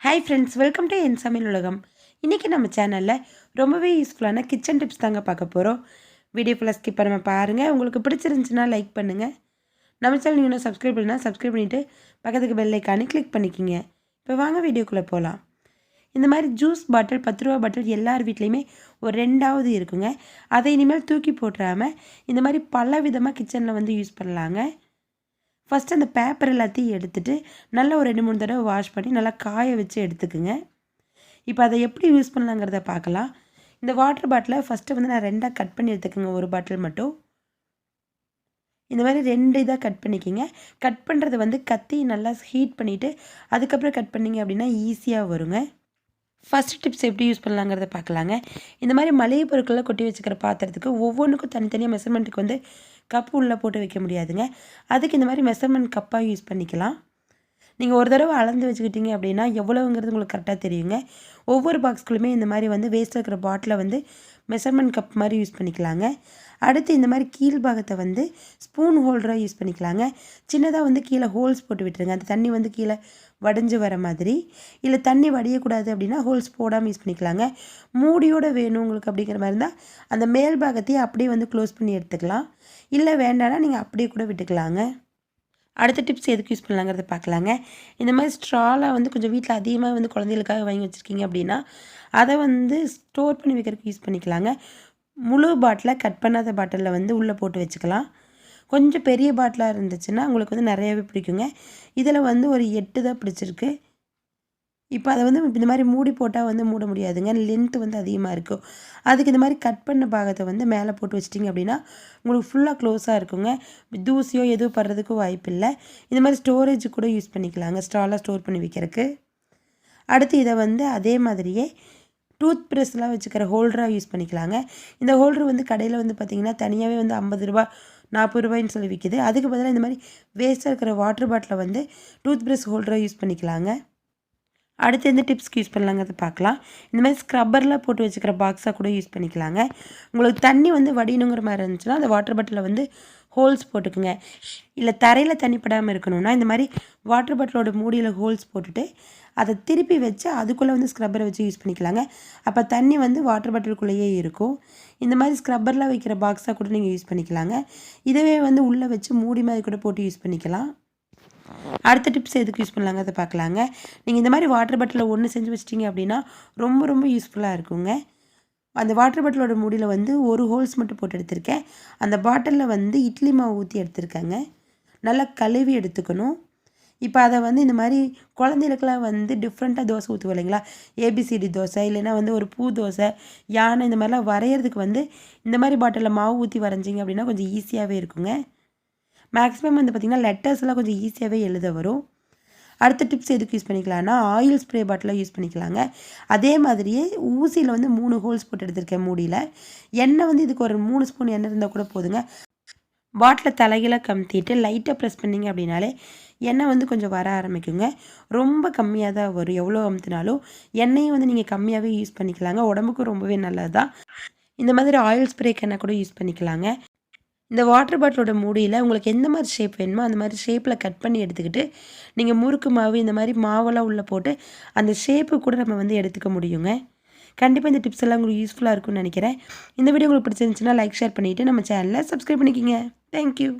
Hi friends welcome to என் சமையல் உலகம் இன்றைக்கி நம்ம சேனலில் ரொம்பவே யூஸ்ஃபுல்லான கிச்சன் டிப்ஸ் தாங்க பார்க்க போகிறோம் வீடியோ ஃபுல்லாக ஸ்கிப் பண்ணாமல் பாருங்கள் உங்களுக்கு பிடிச்சிருந்துச்சுன்னா லைக் பண்ணுங்கள் நம்ம சேனல் நீங்கள் சப்ஸ்கிரைப் பண்ணால் சப்ஸ்கிரைப் பண்ணிவிட்டு பக்கத்துக்கு பெல் கிளிக் பண்ணிக்கிங்க. இப்போ வாங்க வீடியோக்குள்ளே போகலாம் இந்த மாதிரி ஜூஸ் பாட்டில் பத்து ரூபா பாட்டில் எல்லார் வீட்லேயுமே ஒரு ரெண்டாவது இருக்குங்க. அதை இனிமேல் தூக்கி போட்டுறாமல் இந்த மாதிரி பல விதமாக கிச்சனில் வந்து யூஸ் பண்ணலாங்க. ஃபஸ்ட்டு அந்த பேப்பர் எல்லாத்தையும் எடுத்துகிட்டு நல்லா ஒரு ரெண்டு மூணு தடவை வாஷ் பண்ணி நல்லா காய வச்சு எடுத்துக்குங்க. இப்போ அதை எப்படி யூஸ் பண்ணலாங்கிறத பார்க்கலாம். இந்த வாட்டர் பாட்டிலை ஃபஸ்ட்டு வந்து நான் ரெண்டாக கட் பண்ணி எடுத்துக்கோங்க ஒரு பாட்டில் மட்டும். இந்த மாதிரி ரெண்டு இதாக கட் பண்ணிக்கிங்க. கட் பண்ணுறது வந்து கத்தி நல்லா ஹீட் பண்ணிவிட்டு அதுக்கப்புறம் கட் பண்ணிங்க அப்படின்னா ஈஸியாக வருங்க. ஃபஸ்ட் டிப்ஸ் எப்படி யூஸ் பண்ணலாங்கிறத பார்க்கலாங்க. இந்த மாதிரி மளிகை பொருட்களை கொட்டி வச்சுக்கிற பாத்திரத்துக்கு ஒவ்வொன்றுக்கும் தனித்தனியாக மெஷர்மெண்ட்டுக்கு வந்து கப்பு உள்ளே போட்டு வைக்க முடியாதுங்க. அதுக்கு இந்த மாதிரி மெஷர்மெண்ட் கப்பாக யூஸ் பண்ணிக்கலாம். நீங்கள் ஒரு தடவை அளந்து வச்சுக்கிட்டீங்க அப்படின்னா எவ்வளோங்கிறது உங்களுக்கு கரெக்டாக தெரியுங்க. ஒவ்வொரு பாக்ஸ்குள்ளுமே இந்த மாதிரி வந்து வேஸ்ட்டாக இருக்கிற பாட்டிலை வந்து மெஷர்மெண்ட் கப் மாதிரி யூஸ் பண்ணிக்கலாங்க. அடுத்து இந்த மாதிரி கீழ் பாகத்தை வந்து ஸ்பூன் ஹோல்டராக யூஸ் பண்ணிக்கலாங்க. சின்னதாக வந்து கீழே ஹோல்ஸ் போட்டு விட்டுருங்க. அந்த தண்ணி வந்து கீழே வடைஞ்சு வர மாதிரி. இல்லை தண்ணி வடியக்கூடாது அப்படின்னா ஹோல்ஸ் போடாமல் யூஸ் பண்ணிக்கலாங்க. மூடியோடு வேணும் உங்களுக்கு அப்படிங்கிற மாதிரி இருந்தால் அந்த மேல் பாகத்தையே அப்படியே வந்து க்ளோஸ் பண்ணி எடுத்துக்கலாம். இல்லை வேண்டாம்னா நீங்கள் அப்படியே கூட விட்டுக்கலாங்க. அடுத்த டிப்ஸ் எதுக்கு யூஸ் பண்ணலாங்கிறத பார்க்கலாங்க. இந்த மாதிரி ஸ்ட்ராலாக வந்து கொஞ்சம் வீட்டில் அதிகமாக வந்து குழந்தைகளுக்காக வாங்கி வச்சுருக்கீங்க அப்படின்னா அதை வந்து ஸ்டோர் பண்ணி வைக்கிறதுக்கு யூஸ் பண்ணிக்கலாங்க. முழு பாட்டிலை கட் பண்ணாத பாட்டிலில் வந்து உள்ளே போட்டு வச்சுக்கலாம். கொஞ்சம் பெரிய பாட்டிலாக இருந்துச்சுன்னா உங்களுக்கு வந்து நிறையவே பிடிக்குங்க. இதில் வந்து ஒரு எட்டு தான் பிடிச்சிருக்கு. இப்போ அதை வந்து இந்த மாதிரி மூடி போட்டால் வந்து மூட முடியாதுங்க. லென்த்து வந்து அதிகமாக இருக்கும் அதுக்கு இந்த மாதிரி கட் பண்ண பாகத்தை வந்து மேலே போட்டு வச்சிட்டிங்க அப்படின்னா உங்களுக்கு ஃபுல்லாக க்ளோஸாக இருக்குங்க. தூசியோ எதுவும் படுறதுக்கும் வாய்ப்பு இல்லை இந்த மாதிரி ஸ்டோரேஜ் கூட யூஸ் பண்ணிக்கலாங்க. ஸ்டாலாக ஸ்டோர் பண்ணி வைக்கிறதுக்கு. அடுத்து இதை வந்து அதே மாதிரியே டூத் ப்ரெஸ்லாம் வச்சுக்கிற ஹோல்டராக யூஸ் பண்ணிக்கலாங்க. இந்த ஹோல்டர் வந்து கடையில் வந்து பார்த்திங்கன்னா தனியாகவே வந்து ஐம்பது ரூபா நாற்பது ரூபாய்ன்னு சொல்லி விற்கிது அதுக்கு பதிலாக இந்த மாதிரி வேஸ்ட்டாக இருக்கிற வாட்டர் பாட்டிலை வந்து டூத் ப்ரெஷ் ஹோல்டராக யூஸ் பண்ணிக்கலாங்க. அடுத்து எந்த டிப்ஸ்க்கு யூஸ் பண்ணலாங்கிறத பார்க்கலாம். இந்த மாதிரி ஸ்க்ரப்பரில் போட்டு வச்சுக்கிற பாக்ஸாக கூட யூஸ் பண்ணிக்கலாங்க. உங்களுக்கு தண்ணி வந்து வடியணுங்கிற மாதிரி இருந்துச்சுன்னா அந்த வாட்டர் பாட்டிலில் வந்து ஹோல்ஸ் போட்டுக்குங்க. இல்லை தரையில் தண்ணி படாமல் இருக்கணும்னா இந்த மாதிரி வாட்டர் பாட்டிலோட மூடியில் ஹோல்ஸ் போட்டுட்டு அதை திருப்பி வச்சு அதுக்குள்ளே வந்து ஸ்க்ரப்பரை வச்சு யூஸ் பண்ணிக்கலாங்க. அப்போ தண்ணி வந்து வாட்டர் பாட்டிலுக்குள்ளேயே இருக்கும். இந்த மாதிரி ஸ்க்ரப்பரில் வைக்கிற பாக்ஸாக கூட நீங்கள் யூஸ் பண்ணிக்கலாங்க. இதுவே வந்து உள்ளே வச்சு மூடி மாதிரி கூட போட்டு யூஸ் பண்ணிக்கலாம். அடுத்த டிப்ஸ் எதுக்கு யூஸ் பண்ணலாங்க அதை பார்க்கலாங்க. நீங்கள் இந்த மாதிரி வாட்டர் பாட்டிலில் ஒன்று செஞ்சு வச்சிட்டிங்க அப்படின்னா ரொம்ப ரொம்ப யூஸ்ஃபுல்லாக இருக்குங்க. அந்த வாட்டர் பாட்டிலோட முடியில் வந்து ஒரு ஹோல்ஸ் மட்டும் போட்டு எடுத்திருக்கேன். அந்த பாட்டிலில் வந்து இட்லி மாவு ஊற்றி எடுத்திருக்கேங்க. நல்லா கழுவி எடுத்துக்கணும். இப்போ அதை வந்து இந்த மாதிரி குழந்தைகளுக்கெல்லாம் வந்து டிஃப்ரெண்ட்டாக தோசை ஊற்றுவோம் இல்லைங்களா? ஏபிசிடி தோசை இல்லைன்னா வந்து ஒரு பூ தோசை யானை இந்த மாதிரிலாம் வரைகிறதுக்கு வந்து இந்த மாதிரி பாட்டிலில் மாவு ஊற்றி வரைஞ்சிங்க அப்படின்னா கொஞ்சம் ஈஸியாகவே இருக்குங்க. மேக்ஸிமம் வந்து பார்த்திங்கன்னா லெட்டர்ஸ்லாம் கொஞ்சம் ஈஸியாகவே எழுத வரும். அடுத்த டிப்ஸ் எதுக்கு யூஸ் பண்ணிக்கலாம்னா ஆயில் ஸ்ப்ரே பாட்டிலாக யூஸ் பண்ணிக்கலாங்க. அதே மாதிரியே ஊசியில் வந்து மூணு ஹோல்ஸ் போட்டு எடுத்திருக்கேன் மூடியில். எண்ணெய் வந்து இதுக்கு ஒரு மூணு ஸ்பூன் எண்ணெய் இருந்தால் கூட போதுங்க. பாட்டில் தலைகீழ கமுத்திட்டு லைட்டாக ப்ரெஸ் பண்ணிங்க அப்படின்னாலே எண்ணெய் வந்து கொஞ்சம் வர ஆரம்பிக்குங்க. ரொம்ப கம்மியாக தான் வரும். எவ்வளோ அமுத்தினாலும் எண்ணெயும் வந்து நீங்கள் கம்மியாகவே யூஸ் பண்ணிக்கலாங்க. உடம்புக்கும் ரொம்பவே நல்லது தான் இந்த மாதிரி ஆயில் ஸ்ப்ரே எண்ணெய் கூட யூஸ் பண்ணிக்கலாங்க. இந்த வாட்டர் பாட்டிலோட மூடியில் உங்களுக்கு எந்த மாதிரி ஷேப் வேணுமோ அந்த மாதிரி ஷேப்பில் கட் பண்ணி எடுத்துக்கிட்டு நீங்கள் முறுக்கு மாவு இந்த மாதிரி மாவெல்லாம் உள்ளே போட்டு அந்த ஷேப்பு கூட நம்ம வந்து எடுத்துக்க முடியுங்க. கண்டிப்பாக இந்த டிப்ஸ் எல்லாம் உங்களுக்கு யூஸ்ஃபுல்லாக இருக்கும்னு நினைக்கிறேன். இந்த வீடியோ உங்களுக்கு பிடிச்சிருந்துச்சுன்னா லைக் ஷேர் பண்ணிவிட்டு நம்ம சேனலை சப்ஸ்கிரைப் பண்ணிக்கிங்க. தேங்க்யூ